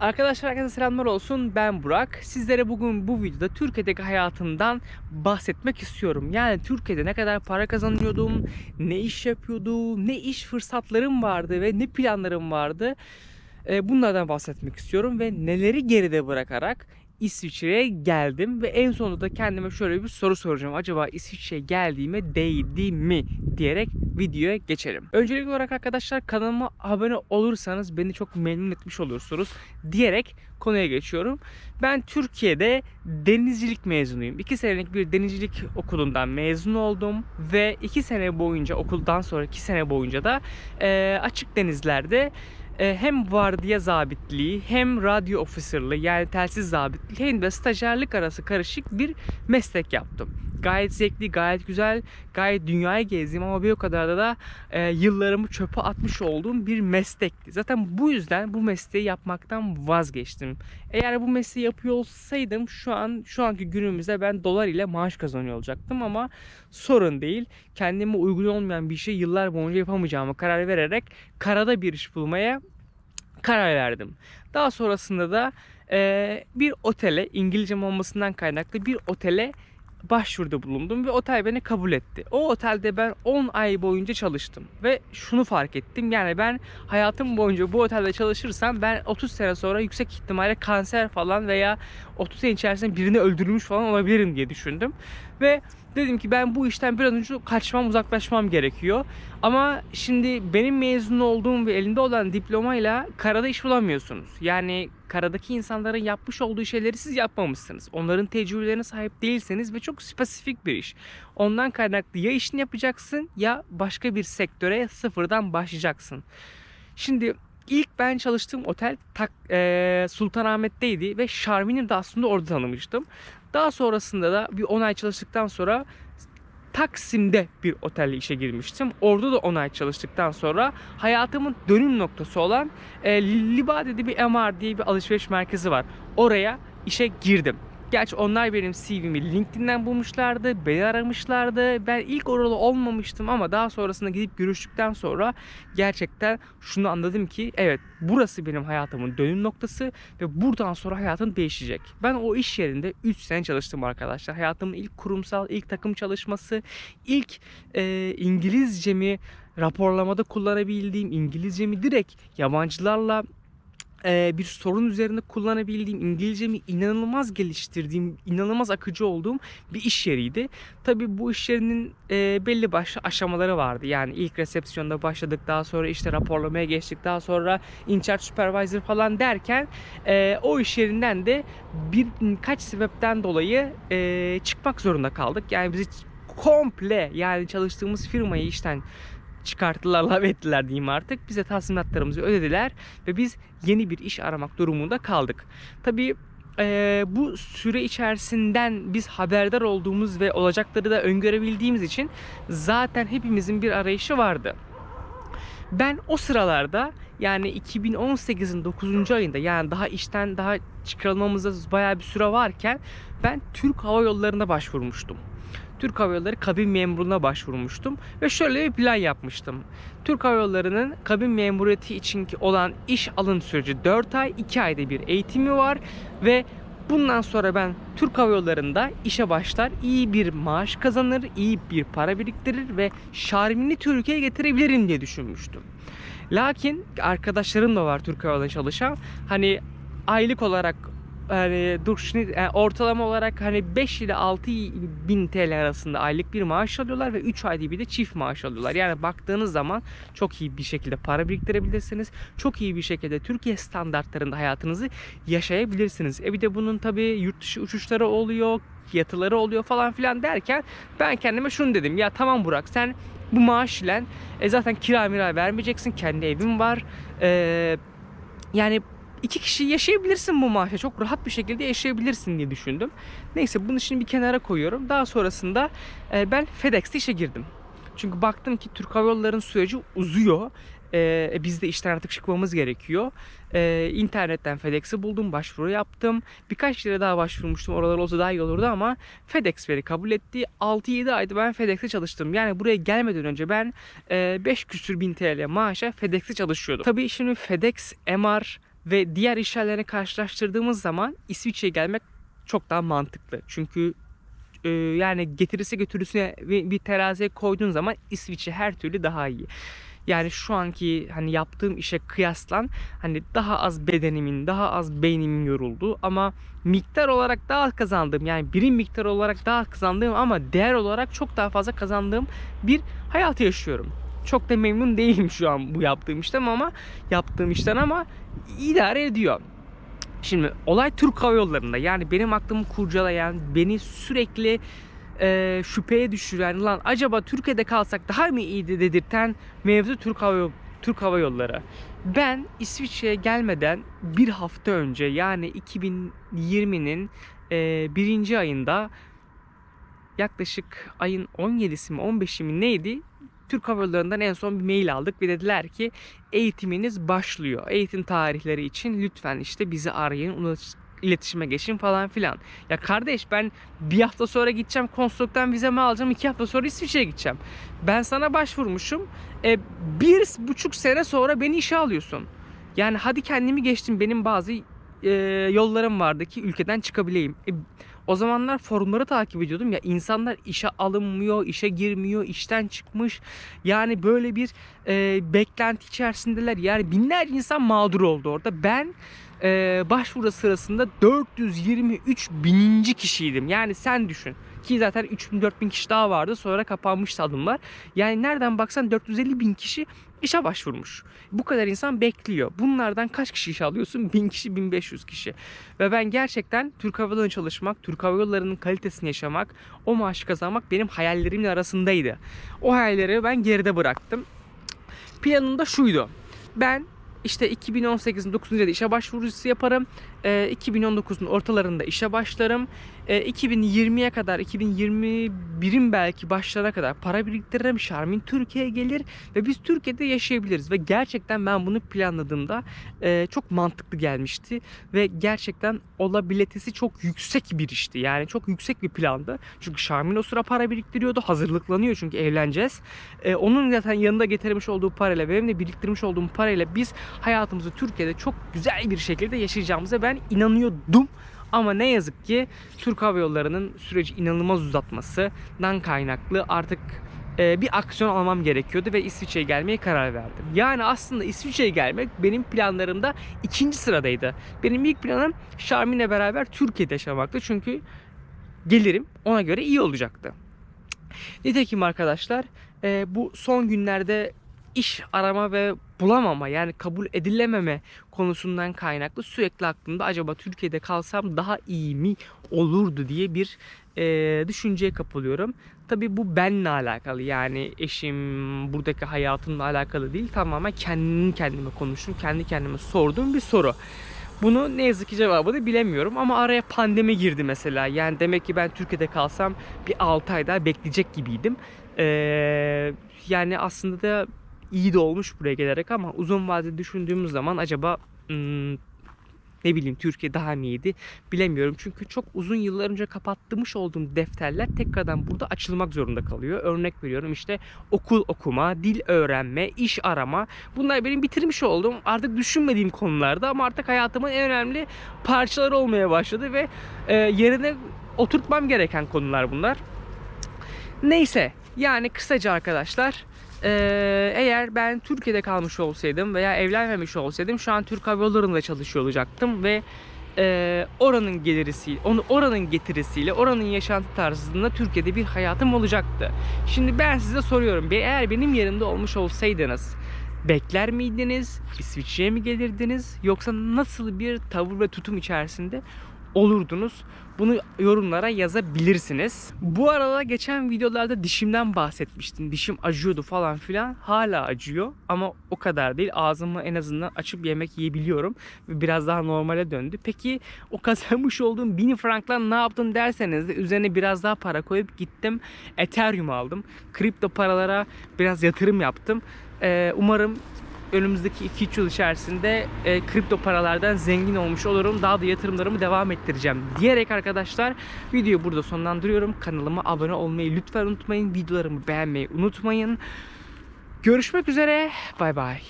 Arkadaşlar herkese selamlar olsun. Ben Burak. Sizlere bugün bu videoda Türkiye'deki hayatımdan bahsetmek istiyorum. Yani Türkiye'de ne kadar para kazanıyordum, ne iş yapıyordum, ne iş fırsatlarım vardı ve ne planlarım vardı. Ee, Bunlardan bahsetmek istiyorum ve neleri geride bırakarak İsviçre'ye geldim ve en sonunda da kendime şöyle bir soru soracağım. Acaba İsviçre'ye geldiğime değdi mi diyerek videoya geçelim. Öncelikli olarak arkadaşlar kanalıma abone olursanız beni çok memnun etmiş olursunuz diyerek konuya geçiyorum. Ben Türkiye'de denizcilik mezunuyum. 2 senelik bir denizcilik okulundan mezun oldum ve 2 sene boyunca okuldan sonra 2 sene boyunca da e, açık denizlerde hem vardiya zabitliği hem radyo ofisörlüğü yani telsiz zabitliği hem de stajyerlik arası karışık bir meslek yaptım. Gayet zevkli, gayet güzel, gayet dünyayı gezdim ama bir o kadar da, da e, yıllarımı çöpe atmış olduğum bir meslekti. Zaten bu yüzden bu mesleği yapmaktan vazgeçtim. Eğer bu mesleği yapıyor olsaydım şu an şu anki günümüzde ben dolar ile maaş kazanıyor olacaktım ama sorun değil. Kendime uygun olmayan bir şey yıllar boyunca yapamayacağımı karar vererek karada bir iş bulmaya karar verdim. Daha sonrasında da e, bir otele İngilizcem olmasından kaynaklı bir otele başvuruda bulundum ve otel beni kabul etti. O otelde ben 10 ay boyunca çalıştım ve şunu fark ettim. Yani ben hayatım boyunca bu otelde çalışırsam ben 30 sene sonra yüksek ihtimalle kanser falan veya 30 sene içerisinde birini öldürmüş falan olabilirim diye düşündüm. Ve dedim ki ben bu işten bir an önce kaçmam, uzaklaşmam gerekiyor. Ama şimdi benim mezun olduğum ve elinde olan diplomayla karada iş bulamıyorsunuz. Yani karadaki insanların yapmış olduğu şeyleri siz yapmamışsınız. Onların tecrübelerine sahip değilseniz ve çok spesifik bir iş. Ondan kaynaklı ya işini yapacaksın ya başka bir sektöre sıfırdan başlayacaksın. Şimdi ilk ben çalıştığım otel Sultanahmet'teydi ve Şarmin'i de aslında orada tanımıştım. Daha sonrasında da bir 10 ay çalıştıktan sonra Taksim'de bir otelle işe girmiştim. Orada da 10 ay çalıştıktan sonra hayatımın dönüm noktası olan e, Libade'de bir MR diye bir alışveriş merkezi var. Oraya işe girdim. Gerçi onlar benim CV'mi LinkedIn'den bulmuşlardı, beni aramışlardı. Ben ilk oralı olmamıştım ama daha sonrasında gidip görüştükten sonra gerçekten şunu anladım ki evet burası benim hayatımın dönüm noktası ve buradan sonra hayatım değişecek. Ben o iş yerinde 3 sene çalıştım arkadaşlar. Hayatımın ilk kurumsal, ilk takım çalışması, ilk e, İngilizcemi raporlamada kullanabildiğim, İngilizcemi direkt yabancılarla bir sorun üzerinde kullanabildiğim, İngilizcemi inanılmaz geliştirdiğim, inanılmaz akıcı olduğum bir iş yeriydi. Tabii bu iş yerinin e, belli başlı aşamaları vardı. Yani ilk resepsiyonda başladık, daha sonra işte raporlamaya geçtik, daha sonra in charge supervisor falan derken e, o iş yerinden de birkaç sebepten dolayı e, çıkmak zorunda kaldık. Yani bizi komple yani çalıştığımız firmayı işten çıkarttılar, lav ettiler diyeyim artık. Bize tazminatlarımızı ödediler ve biz yeni bir iş aramak durumunda kaldık. Tabii e, bu süre içerisinden biz haberdar olduğumuz ve olacakları da öngörebildiğimiz için zaten hepimizin bir arayışı vardı. Ben o sıralarda yani 2018'in 9. ayında yani daha işten daha çıkarılmamıza bayağı bir süre varken ben Türk Hava Yolları'na başvurmuştum. Türk Hava Yolları kabin memuruna başvurmuştum ve şöyle bir plan yapmıştım. Türk Hava Yolları'nın kabin memuriyeti için olan iş alım süreci 4 ay, 2 ayda bir eğitimi var ve bundan sonra ben Türk Hava Yolları'nda işe başlar, iyi bir maaş kazanır, iyi bir para biriktirir ve şarmini Türkiye'ye getirebilirim diye düşünmüştüm. Lakin arkadaşlarım da var Türk Hava Yolları'nda çalışan. Hani aylık olarak hani durşnit yani ortalama olarak hani 5 ile 6 bin TL arasında aylık bir maaş alıyorlar ve 3 ayda bir de çift maaş alıyorlar. Yani baktığınız zaman çok iyi bir şekilde para biriktirebilirsiniz. Çok iyi bir şekilde Türkiye standartlarında hayatınızı yaşayabilirsiniz. E bir de bunun tabii yurt dışı uçuşları oluyor, yatıları oluyor falan filan derken ben kendime şunu dedim. Ya tamam Burak sen bu maaş ile e zaten kira mira vermeyeceksin. Kendi evin var. E, yani iki kişi yaşayabilirsin bu maaşa. Çok rahat bir şekilde yaşayabilirsin diye düşündüm. Neyse bunu şimdi bir kenara koyuyorum. Daha sonrasında e, ben FedEx'te işe girdim. Çünkü baktım ki Türk Hava Yolları'nın süreci uzuyor. E, biz de işten artık çıkmamız gerekiyor. E, internetten FedEx'i buldum, başvuru yaptım. Birkaç yere daha başvurmuştum. Oralar olsa daha iyi olurdu ama FedEx beni kabul etti. 6-7 ayda ben FedEx'te çalıştım. Yani buraya gelmeden önce ben e, 5 küsür bin TL maaşa FedEx'te çalışıyordum. Tabii şimdi FedEx, MR, Ve diğer iş yerlerine karşılaştırdığımız zaman İsviçre'ye gelmek çok daha mantıklı. Çünkü e, yani getirisi götürüsüne bir, bir teraziye koyduğun zaman İsviçre her türlü daha iyi. Yani şu anki hani yaptığım işe kıyaslan hani daha az bedenimin, daha az beynimin yorulduğu ama miktar olarak daha az kazandığım yani birim miktar olarak daha az kazandığım ama değer olarak çok daha fazla kazandığım bir hayatı yaşıyorum. Çok da memnun değilim şu an bu yaptığım işten ama yaptığım işten ama idare ediyor. Şimdi olay Türk Hava Yolları'nda. Yani benim aklımı kurcalayan, beni sürekli e, şüpheye düşüren, lan acaba Türkiye'de kalsak daha mı iyiydi dedirten mevzu Türk Hava Türk Hava Yolları. Ben İsviçre'ye gelmeden bir hafta önce yani 2020'nin e, birinci ayında yaklaşık ayın 17'si mi 15'i mi neydi? Türk Hava Yolları'ndan en son bir mail aldık ve dediler ki eğitiminiz başlıyor. Eğitim tarihleri için lütfen işte bizi arayın, iletişime geçin falan filan. Ya kardeş ben bir hafta sonra gideceğim konsolosluktan vizemi alacağım. iki hafta sonra İsviçre'ye gideceğim. Ben sana başvurmuşum. E, bir buçuk sene sonra beni işe alıyorsun. Yani hadi kendimi geçtim. Benim bazı e, yollarım vardı ki ülkeden çıkabileyim. E, o zamanlar forumları takip ediyordum ya insanlar işe alınmıyor, işe girmiyor, işten çıkmış. Yani böyle bir e, beklenti içerisindeler. Yani binlerce insan mağdur oldu orada. Ben e, başvuru sırasında 423 bininci kişiydim. Yani sen düşün. Ki zaten 3000-4000 kişi daha vardı. Sonra kapanmıştı alımlar. Yani nereden baksan 450 bin kişi işe başvurmuş. Bu kadar insan bekliyor. Bunlardan kaç kişi iş alıyorsun? 1000 kişi, 1500 kişi. Ve ben gerçekten Türk Hava Yolları'nda çalışmak, Türk Hava Yolları'nın kalitesini yaşamak, o maaşı kazanmak benim hayallerimin arasındaydı. O hayalleri ben geride bıraktım. Planım da şuydu. Ben işte 2018'in 9. ayında işe başvurusu yaparım. Ee, 2019'un ortalarında işe başlarım. Ee, 2020'ye kadar, 2021'in belki başlarına kadar para biriktiririm. Şarmin Türkiye'ye gelir ve biz Türkiye'de yaşayabiliriz. Ve gerçekten ben bunu planladığımda e, çok mantıklı gelmişti. Ve gerçekten olabilitesi çok yüksek bir işti. Yani çok yüksek bir plandı. Çünkü Şarmin o sıra para biriktiriyordu. Hazırlıklanıyor çünkü evleneceğiz. Ee, onun zaten yanında getirmiş olduğu parayla benim de biriktirmiş olduğum parayla biz hayatımızı Türkiye'de çok güzel bir şekilde yaşayacağımıza ben inanıyordum. Ama ne yazık ki Türk Hava Yolları'nın süreci inanılmaz uzatmasından kaynaklı artık e, bir aksiyon almam gerekiyordu ve İsviçre'ye gelmeye karar verdim. Yani aslında İsviçre'ye gelmek benim planlarımda ikinci sıradaydı. Benim ilk planım Şarmin'le beraber Türkiye'de yaşamaktı. Çünkü gelirim ona göre iyi olacaktı. Nitekim arkadaşlar e, bu son günlerde iş arama ve bulamama yani kabul edilememe konusundan kaynaklı sürekli aklımda acaba Türkiye'de kalsam daha iyi mi olurdu diye bir e, düşünceye kapılıyorum. Tabii bu benle alakalı yani eşim buradaki hayatımla alakalı değil tamamen kendim kendime konuştum kendi kendime sorduğum bir soru. Bunu ne yazık ki cevabını bilemiyorum ama araya pandemi girdi mesela. Yani demek ki ben Türkiye'de kalsam bir 6 ay daha bekleyecek gibiydim. Ee, yani aslında da iyi de olmuş buraya gelerek ama uzun vadede düşündüğümüz zaman acaba hmm, ne bileyim Türkiye daha mı iyiydi bilemiyorum. Çünkü çok uzun yıllar önce kapattırmış olduğum defterler tekrardan burada açılmak zorunda kalıyor. Örnek veriyorum işte okul okuma, dil öğrenme, iş arama. Bunlar benim bitirmiş olduğum artık düşünmediğim konularda ama artık hayatımın en önemli parçaları olmaya başladı ve e, yerine oturtmam gereken konular bunlar. Neyse yani kısaca arkadaşlar ee, eğer ben Türkiye'de kalmış olsaydım veya evlenmemiş olsaydım şu an Türk Hava Yolları'nda çalışıyor olacaktım ve e, oranın gelirisi, onu oranın getirisiyle, oranın yaşantı tarzında Türkiye'de bir hayatım olacaktı. Şimdi ben size soruyorum, eğer benim yerimde olmuş olsaydınız bekler miydiniz, İsviçre'ye mi gelirdiniz yoksa nasıl bir tavır ve tutum içerisinde olurdunuz? Bunu yorumlara yazabilirsiniz. Bu arada geçen videolarda dişimden bahsetmiştim. Dişim acıyordu falan filan. Hala acıyor ama o kadar değil. Ağzımı en azından açıp yemek yiyebiliyorum. Ve biraz daha normale döndü. Peki o kazanmış olduğum 1000 frankla ne yaptın derseniz de üzerine biraz daha para koyup gittim. Ethereum aldım. Kripto paralara biraz yatırım yaptım. Ee, umarım önümüzdeki 2-3 yıl içerisinde e, kripto paralardan zengin olmuş olurum. Daha da yatırımlarımı devam ettireceğim diyerek arkadaşlar videoyu burada sonlandırıyorum. Kanalıma abone olmayı lütfen unutmayın. Videolarımı beğenmeyi unutmayın. Görüşmek üzere. Bay bay.